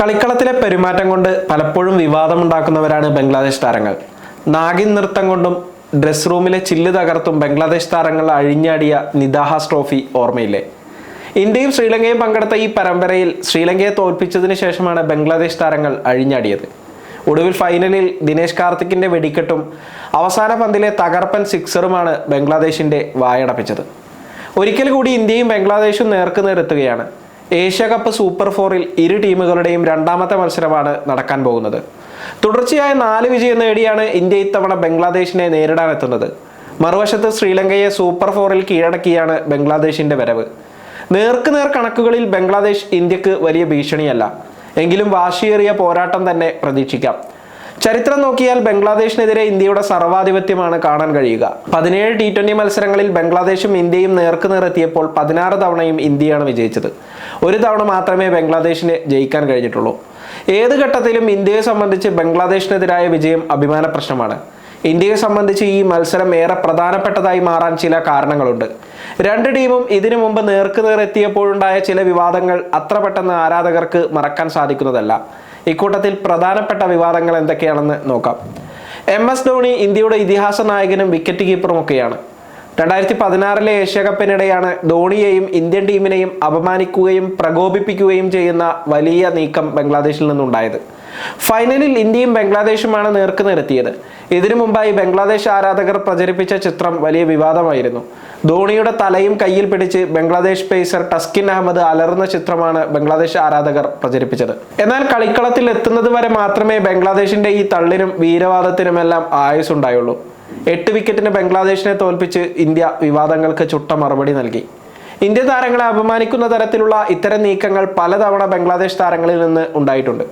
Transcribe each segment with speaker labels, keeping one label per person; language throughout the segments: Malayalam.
Speaker 1: കളിക്കളത്തിലെ പെരുമാറ്റം കൊണ്ട് പലപ്പോഴും വിവാദമുണ്ടാക്കുന്നവരാണ് ബംഗ്ലാദേശ് താരങ്ങൾ. നാഗിൻ നൃത്തം കൊണ്ടും ഡ്രസ് റൂമിലെ ചില്ല് തകർത്തും ബംഗ്ലാദേശ് താരങ്ങൾ അഴിഞ്ഞാടിയ നിദാഹാസ് ട്രോഫി ഓർമ്മയില്ലേ? ഇന്ത്യയും ശ്രീലങ്കയും പങ്കെടുത്ത ഈ പരമ്പരയിൽ ശ്രീലങ്കയെ തോൽപ്പിച്ചതിന് ശേഷമാണ് ബംഗ്ലാദേശ് താരങ്ങൾ അഴിഞ്ഞാടിയത്. ഒടുവിൽ ഫൈനലിൽ ദിനേശ് കാർത്തിക്കിന്റെ വെടിക്കെട്ടും അവസാന പന്തിലെ തകർപ്പൻ സിക്സറുമാണ് ബംഗ്ലാദേശിന്റെ വായടപ്പിച്ചത്. ഒരിക്കൽ കൂടി ഇന്ത്യയും ബംഗ്ലാദേശും നേർക്കുനേരെത്തുകയാണ് ഏഷ്യ കപ്പ് സൂപ്പർ ഫോറിൽ ഇരു ടീമുകളുടെയും രണ്ടാമത്തെ മത്സരമാണ് നടക്കാൻ പോകുന്നത്. തുടർച്ചയായ നാല് വിജയം നേടിയാണ് ഇന്ത്യ ഇത്തവണ ബംഗ്ലാദേശിനെ നേരിടാനെത്തുന്നത്. മറുവശത്ത് ശ്രീലങ്കയെ സൂപ്പർ ഫോറിൽ കീഴടക്കിയാണ് ബംഗ്ലാദേശിന്റെ വരവ്. നേർക്കുനേർ കണക്കുകളിൽ ബംഗ്ലാദേശ് ഇന്ത്യയ്ക്ക് വലിയ ഭീഷണിയല്ല. എങ്കിലും വാശിയേറിയ പോരാട്ടം തന്നെ പ്രതീക്ഷിക്കാം. ചരിത്രം നോക്കിയാൽ ബംഗ്ലാദേശിനെതിരെ ഇന്ത്യയുടെ സർവാധിപത്യമാണ് കാണാൻ കഴിയുക. പതിനേഴ് ടി ട്വന്റി മത്സരങ്ങളിൽ ബംഗ്ലാദേശും ഇന്ത്യയും നേർക്കുനേർ എത്തിയപ്പോൾ പതിനാറ് തവണയും ഇന്ത്യയാണ് വിജയിച്ചത്. ഒരു തവണ മാത്രമേ ബംഗ്ലാദേശിന് ജയിക്കാൻ കഴിഞ്ഞിട്ടുള്ളൂ. ഏത് ഘട്ടത്തിലും ഇന്ത്യയെ സംബന്ധിച്ച് ബംഗ്ലാദേശിനെതിരായ വിജയം അഭിമാന പ്രശ്നമാണ്. ഇന്ത്യയെ സംബന്ധിച്ച് ഈ മത്സരം ഏറെ പ്രധാനപ്പെട്ടതായി മാറാൻ ചില കാരണങ്ങളുണ്ട്. രണ്ട് ടീമും ഇതിനു മുമ്പ് നേർക്കുനേർ എത്തിയപ്പോഴുണ്ടായ ചില വിവാദങ്ങൾ അത്ര പെട്ടെന്ന് ആരാധകർക്ക് മറക്കാൻ സാധിക്കുന്നതല്ല. ഇക്കൂട്ടത്തിൽ പ്രധാനപ്പെട്ട വിവാദങ്ങൾ എന്തൊക്കെയാണെന്ന് നോക്കാം. എം എസ് ധോണി ഇന്ത്യയുടെ ഇതിഹാസ നായകനും വിക്കറ്റ് കീപ്പറും ഒക്കെയാണ്. രണ്ടായിരത്തി പതിനാറിലെ ഏഷ്യ കപ്പിനിടെയാണ് ധോണിയെയും ഇന്ത്യൻ ടീമിനെയും അപമാനിക്കുകയും പ്രകോപിപ്പിക്കുകയും ചെയ്യുന്ന വലിയ നീക്കം ബംഗ്ലാദേശിൽ നിന്നുണ്ടായത്. ഫൈനലിൽ ഇന്ത്യയും ബംഗ്ലാദേശുമാണ് നേർക്ക് നിരത്തിയത്. ഇതിനു മുമ്പായി ബംഗ്ലാദേശ് ആരാധകർ പ്രചരിപ്പിച്ച ചിത്രം വലിയ വിവാദമായിരുന്നു. ധോണിയുടെ തലയും കയ്യിൽ പിടിച്ച് ബംഗ്ലാദേശ് പേസർ ടസ്കിൻ അഹമ്മദ് അലറുന്ന ചിത്രമാണ് ബംഗ്ലാദേശ് ആരാധകർ പ്രചരിപ്പിച്ചത്. എന്നാൽ കളിക്കളത്തിൽ എത്തുന്നത് വരെ മാത്രമേ ബംഗ്ലാദേശിന്റെ ഈ തള്ളിനും വീരവാദത്തിനുമെല്ലാം ആയുസുണ്ടായുള്ളൂ എട്ട് വിക്കറ്റിന് ബംഗ്ലാദേശിനെ തോൽപ്പിച്ച് ഇന്ത്യ വിവാദങ്ങൾക്ക് ചുട്ട മറുപടി നൽകി. ഇന്ത്യൻ താരങ്ങളെ അപമാനിക്കുന്ന തരത്തിലുള്ള ഇത്തരം നീക്കങ്ങൾ പലതവണ ബംഗ്ലാദേശ് താരങ്ങളിൽ നിന്ന് ഉണ്ടായിട്ടുണ്ട്.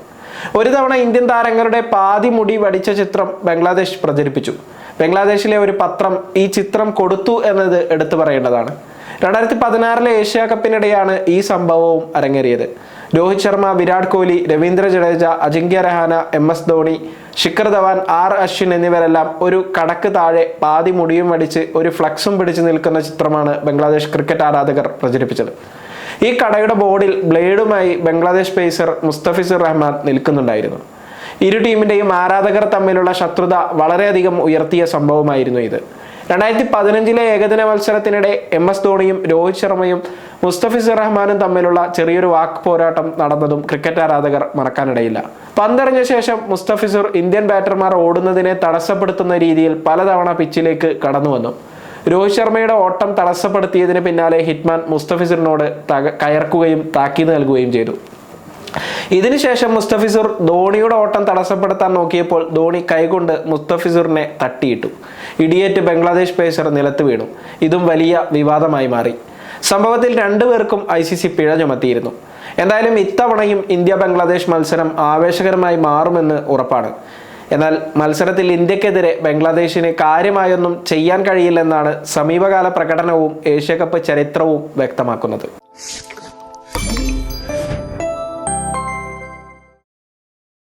Speaker 1: ഒരു തവണ ഇന്ത്യൻ താരങ്ങളുടെ പാതി മുടി വടിച്ച ചിത്രം ബംഗ്ലാദേശ് പ്രചരിപ്പിച്ചു. ബംഗ്ലാദേശിലെ ഒരു പത്രം ഈ ചിത്രം കൊടുത്തു എന്നത് എടുത്തു പറയേണ്ടതാണ്. രണ്ടായിരത്തി പതിനാറിലെ ഏഷ്യ കപ്പിനിടെയാണ് ഈ സംഭവവും അരങ്ങേറിയത്. Rohit Sharma Virat Kohli Ravindra Jadeja Ajinkya Rahane M S Dhoni Shikhar Dhawan R Ashwin എന്നിവരെല്ലാം ഒരു കടക്ക് താഴെ പാതി മുടിയും വടിച്ച് ഒരു ഫ്ലക്സും പിടിച്ചു നിൽക്കുന്ന ചിത്രമാണ് ബംഗ്ലാദേശ് ക്രിക്കറ്റ് ആരാധകർ പ്രചരിപ്പിച്ചത്. ഈ കടയുടെ ബോർഡിൽ ബ്ലേഡുമായി ബംഗ്ലാദേശ് പേസർ മുസ്തഫിസുർ റഹ്മാൻ നിൽക്കുന്നുണ്ടായിരുന്നു. ഇരു ടീമിന്റെയും ആരാധകർ തമ്മിലുള്ള ശത്രുത വളരെയധികം ഉയർത്തിയ സംഭവമായിരുന്നു ഇത്. രണ്ടായിരത്തി പതിനഞ്ചിലെ ഏകദിന മത്സരത്തിനിടെ എം എസ് ധോണിയും രോഹിത് ശർമ്മയും മുസ്തഫിസ് റഹ്മാനും തമ്മിലുള്ള ചെറിയൊരു വാക്ക് പോരാട്ടം നടന്നതും ക്രിക്കറ്റ് ആരാധകർ മറക്കാനിടയില്ല. പന്തെറിഞ്ഞ ശേഷം മുസ്തഫിസുർ ഇന്ത്യൻ ബാറ്റർമാർ ഓടുന്നതിനെ തടസ്സപ്പെടുത്തുന്ന രീതിയിൽ പലതവണ പിച്ചിലേക്ക് കടന്നുവന്നു രോഹിത് ശർമ്മയുടെ ഓട്ടം തടസ്സപ്പെടുത്തിയതിന് പിന്നാലെ ഹിറ്റ്മാൻ മുസ്തഫിസുറിനോട് കയർക്കുകയും താക്കീത് നൽകുകയും ചെയ്തു. ഇതിനുശേഷം മുസ്തഫിസുർ ധോണിയുടെ ഓട്ടം തടസ്സപ്പെടുത്താൻ നോക്കിയപ്പോൾ ധോണി കൈകൊണ്ട് മുസ്തഫിസുറിനെ തട്ടിയിട്ടു. ഇടിയേറ്റ് ബംഗ്ലാദേശ് പേസർ നിലത്ത് വീണു. ഇതും വലിയ വിവാദമായി മാറി. സംഭവത്തിൽ രണ്ടുപേർക്കും ഐ സി സി പിഴ ചുമത്തിയിരുന്നു. എന്തായാലും ഇത്തവണയും ഇന്ത്യ ബംഗ്ലാദേശ് മത്സരം ആവേശകരമായി മാറുമെന്ന് ഉറപ്പാണ്. എന്നാൽ മത്സരത്തിൽ ഇന്ത്യക്കെതിരെ ബംഗ്ലാദേശിന് കാര്യമായൊന്നും ചെയ്യാൻ കഴിയില്ലെന്നാണ് സമീപകാല പ്രകടനവും ഏഷ്യ കപ്പ് ചരിത്രവും വ്യക്തമാക്കുന്നത്.